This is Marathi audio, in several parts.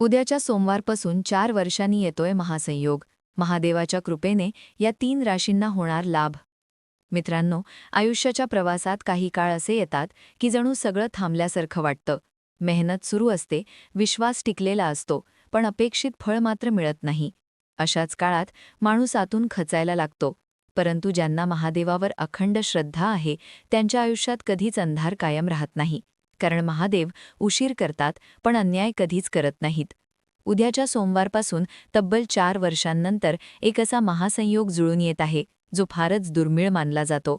उद्याच्या सोमवारपासून चार वर्षांनी येतोय महासंयोग. महादेवाच्या कृपेने या तीन राशींना होणार लाभ. मित्रांनो आयुष्याच्या प्रवासात काही काळ असे येतात की जणू सगळं थांबल्यासारखं वाटतं. मेहनत सुरू असते विश्वास टिकलेला असतो पण अपेक्षित फळ मात्र मिळत नाही. अशाच काळात माणूस आतून खचायला लागतो. परंतु ज्यांना महादेवावर अखंड श्रद्धा आहे त्यांच्या आयुष्यात कधीच अंधार कायम राहत नाही. कारण महादेव उशीर करतात पण अन्याय कधीच करत नाहीत. उद्याच्या सोमवारपासून तब्बल चार वर्षांनंतर एक असा महासंयोग जुळून येत आहे जो फारच दुर्मिळ मानला जातो.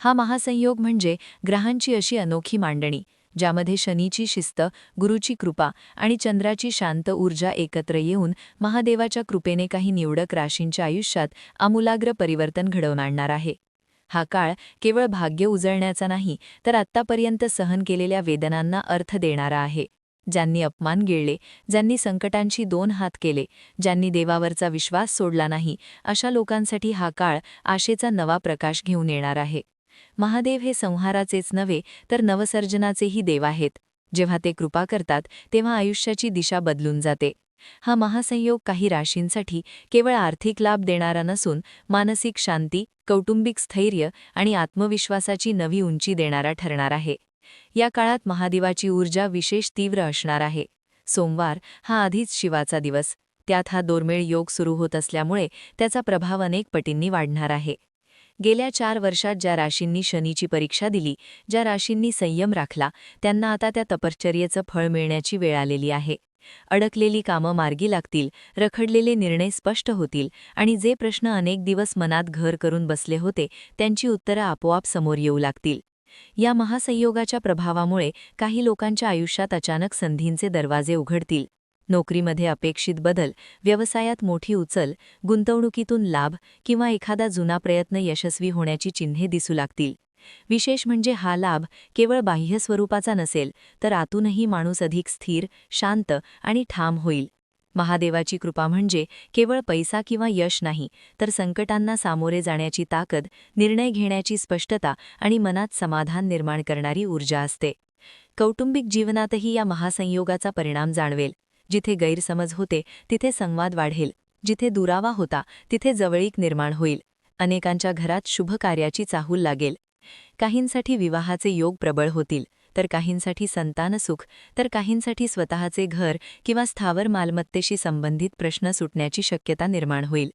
हा महासंयोग म्हणजे ग्रहांची अशी अनोखी मांडणी ज्यामध्ये शनीची शिस्त गुरुची कृपा आणि चंद्राची शांत ऊर्जा एकत्र येऊन महादेवाच्या कृपेने काही निवडक राशींच्या आयुष्यात आमूलाग्र परिवर्तन घडवून आणणार आहे. हा काळ केवळ भाग्य उजळण्याचा नाही तर आत्तापर्यंत सहन केलेल्या वेदनांना अर्थ देणारा आहे. ज्यांनी अपमान गिळले ज्यांनी संकटांशी दोन हात केले ज्यांनी देवावरचा विश्वास सोडला नाही अशा लोकांसाठी हा काळ आशेचा नवा प्रकाश घेऊन येणार आहे. महादेव हे संहाराचेच नव्हे तर नवसर्जनाचेही देव आहेत. जेव्हा ते कृपा करतात तेव्हा आयुष्याची दिशा बदलून जाते. हा महासंयोग काही राशींसाठी केवळ आर्थिक लाभ देणारा नसून मानसिक शांती कौटुंबिक स्थैर्य आणि आत्मविश्वासाची नवी उंची देणारा ठरणार आहे. या काळात महादेवाची ऊर्जा विशेष तीव्र असणार आहे. सोमवार हा आधीच शिवाचा दिवस. त्यात हा दोर्मेळ योग सुरू होत असल्यामुळे त्याचा प्रभाव अनेक पटींनी वाढणार आहे. गेल्या चार वर्षात ज्या राशींनी शनीची परीक्षा दिली ज्या राशींनी संयम राखला त्यांना आता त्या तपश्चर्येचं फळ मिळण्याची वेळ आलेली आहे. अडकलेली कामं मार्गी लागतील रखडलेले निर्णय स्पष्ट होतील आणि जे प्रश्न अनेक दिवस मनात घर करून बसले होते त्यांची उत्तरं आपोआप समोर येऊ लागतील. या महासंयोगाच्या प्रभावामुळे काही लोकांच्या आयुष्यात अचानक संधींचे दरवाजे उघडतील. नोकरीमध्ये अपेक्षित बदल व्यवसायात मोठी उचल गुंतवणुकीतून लाभ किंवा एखादा जुना प्रयत्न यशस्वी होण्याची चिन्हे दिसू लागतील. विशेष म्हणजे हा लाभ केवळ बाह्य स्वरूपाचा नसेल तर आतूनही माणूस अधिक स्थिर शांत आणि ठाम होईल. महादेवाची कृपा म्हणजे केवळ पैसा किंवा यश नाही तर संकटांना सामोरे जाण्याची ताकद निर्णय घेण्याची स्पष्टता आणि मनात समाधान निर्माण करणारी ऊर्जा असते. कौटुंबिक जीवनातही या महासंयोगाचा परिणाम जाणवेल. जिथे गैरसमज होते तिथे संवाद वाढेल. जिथे दुरावा होता तिथे जवळीक निर्माण होईल. अनेकांच्या घरात शुभ कार्याची चाहूल लागेल. काहींसाठी विवाहाचे योग प्रबळ होतील तर काहींसाठी संतान सुख तर काहींसाठी स्वतःचे घर किंवा स्थावर मालमत्तेशी संबंधित प्रश्न सुटण्याची शक्यता निर्माण होईल.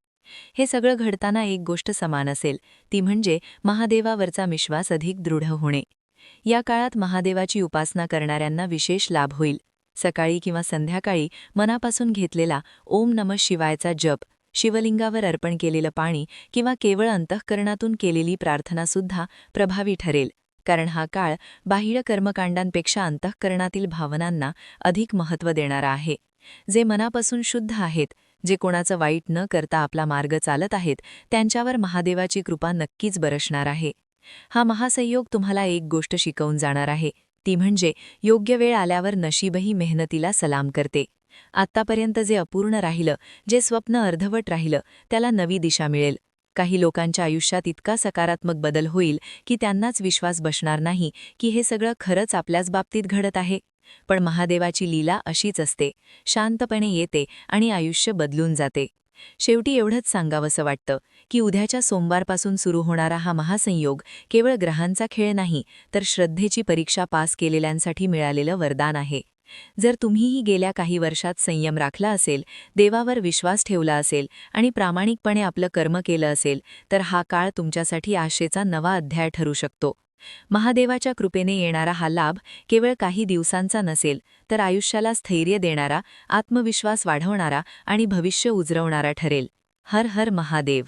हे सगळं घडताना एक गोष्ट समान असेल ती म्हणजे महादेवावरचा विश्वास अधिक दृढ होणे. या काळात महादेवाची उपासना करणाऱ्यांना विशेष लाभ होईल. सकाळी किंवा संध्याकाळी मनापासून घेतलेला ओम नम शिवायचा जप शिवलिंगावर अर्पण केलेलं पाणी किंवा केवळ अंतःकरणातून केलेली प्रार्थनासुद्धा प्रभावी ठरेल. कारण हा काळ बाह्य कर्मकांडांपेक्षा अंतःकरणातील भावनांना अधिक महत्त्व देणारा आहे. जे मनापासून शुद्ध आहेत जे कोणाचं वाईट न करता आपला मार्ग चालत आहेत त्यांच्यावर महादेवाची कृपा नक्कीच बरसणार आहे. हा महासंयोग तुम्हाला एक गोष्ट शिकवून जाणार आहे. ती म्हणजे योग्य वेळ आल्यावर नशीबही मेहनतीला सलाम करते. आत्तापर्यंत जे अपूर्ण राहिलं जे स्वप्न अर्धवट राहिलं त्याला नवी दिशा मिळेल. काही लोकांच्या आयुष्यात इतका सकारात्मक बदल होईल की त्यांनाच विश्वास बसणार नाही की हे सगळं खरंच आपल्याच बाबतीत घडत आहे. पण महादेवाची लीला अशीच असते. शांतपणे येते आणि आयुष्य बदलून जाते. शेवटी एवढंच सांगावंसं वाटतं की उद्याच्या सोमवारपासून सुरू होणारा हा महासंयोग केवळ ग्रहांचा खेळ नाही तर श्रद्धेची परीक्षा पास केलेल्यांसाठी मिळालेलं वरदान आहे. जर तुम्हीही गेल्या काही वर्षात संयम राखला असेल देवावर विश्वास ठेवला असेल आणि प्रामाणिकपणे आपलं कर्म केलं असेल तर हा काळ तुमच्यासाठी आशेचा नवा अध्याय ठरू शकतो. महादेवाच्या कृपेने येणारा हा लाभ केवळ काही दिवसांचा नसेल तर आयुष्याला स्थैर्य देणारा आत्मविश्वास वाढवणारा आणि भविष्य उजरवणारा ठरेल. हर हर महादेव.